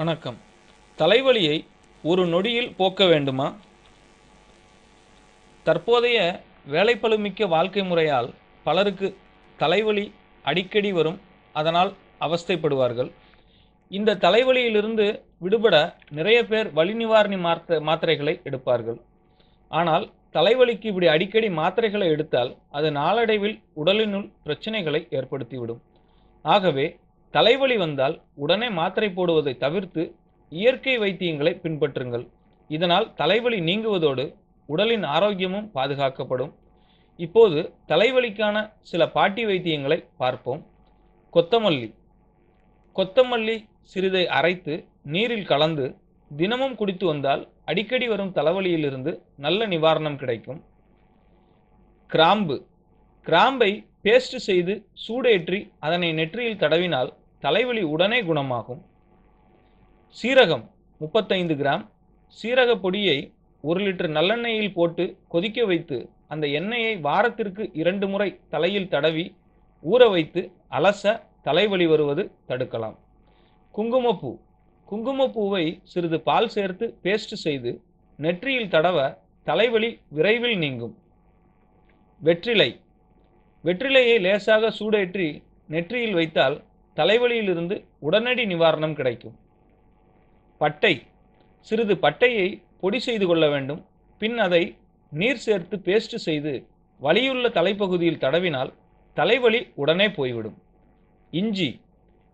வணக்கம். தலைவலியை ஒரு நொடியில் போக்க வேண்டுமா? தற்போதைய வேலைப்பளுமிக்க வாழ்க்கை முறையால் பலருக்கு தலைவலி அடிக்கடி வரும். அதனால் அவஸ்தைப்படுவார்கள். இந்த தலைவலியிலிருந்து விடுபட நிறைய பேர் வலி நிவாரணி மாத்த மாத்திரைகளை எடுப்பார்கள். ஆனால் தலைவலிக்கு இப்படி அடிக்கடி மாத்திரைகளை எடுத்தால் அது நாளடைவில் உடலினுள் பிரச்சனைகளை ஏற்படுத்திவிடும். ஆகவே தலைவலி வந்தால் உடனே மாத்திரை போடுவதை தவிர்த்து இயற்கை வைத்தியங்களை பின்பற்றுங்கள். இதனால் தலைவலி நீங்குவதோடு உடலின் ஆரோக்கியமும் பாதுகாக்கப்படும். இப்போது தலைவலிக்கான சில பாட்டி வைத்தியங்களை பார்ப்போம். கொத்தமல்லி. கொத்தமல்லி சிறிதை அரைத்து நீரில் கலந்து தினமும் குடித்து வந்தால் அடிக்கடி வரும் தலைவலியிலிருந்து நல்ல நிவாரணம் கிடைக்கும். கிராம்பு. கிராம்பை பேஸ்ட் செய்து சூடேற்றி அதனை நெற்றியில் தடவினால் தலைவலி உடனே குணமாகும். சீரகம் முப்பத்தைந்து கிராம். சீரக பொடியை ஒரு லிட்டர் நல்லெண்ணெயில் போட்டு கொதிக்க வைத்து அந்த எண்ணெயை வாரத்திற்கு இரண்டு முறை தலையில் தடவி ஊற வைத்து அலச தலைவலி வருவது தடுக்கலாம். குங்குமப்பூ. குங்குமப்பூவை சிறிது பால் சேர்த்து பேஸ்ட் செய்து நெற்றியில் தடவ தலைவலி விரைவில் நீங்கும். வெற்றிலை. வெற்றிலையை லேசாக சூடேற்றி நெற்றியில் வைத்தால் தலைவலியிலிருந்து உடனடி நிவாரணம் கிடைக்கும். பட்டை. சிறிது பட்டையை பொடி செய்து கொள்ள வேண்டும். பின் அதை நீர் சேர்த்து பேஸ்ட் செய்து வலியுள்ள தலைப்பகுதியில் தடவினால் தலைவலி உடனே போய்விடும். இஞ்சி.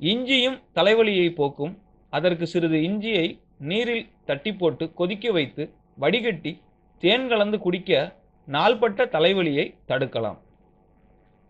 இஞ்சியும் தலைவலியை போக்கும். அதற்கு சிறிது இஞ்சியை நீரில் தட்டி போட்டு கொதிக்க வைத்து வடிகட்டி தேன் கலந்து குடிக்க நாள்பட்ட தலைவலியை தடுக்கலாம்.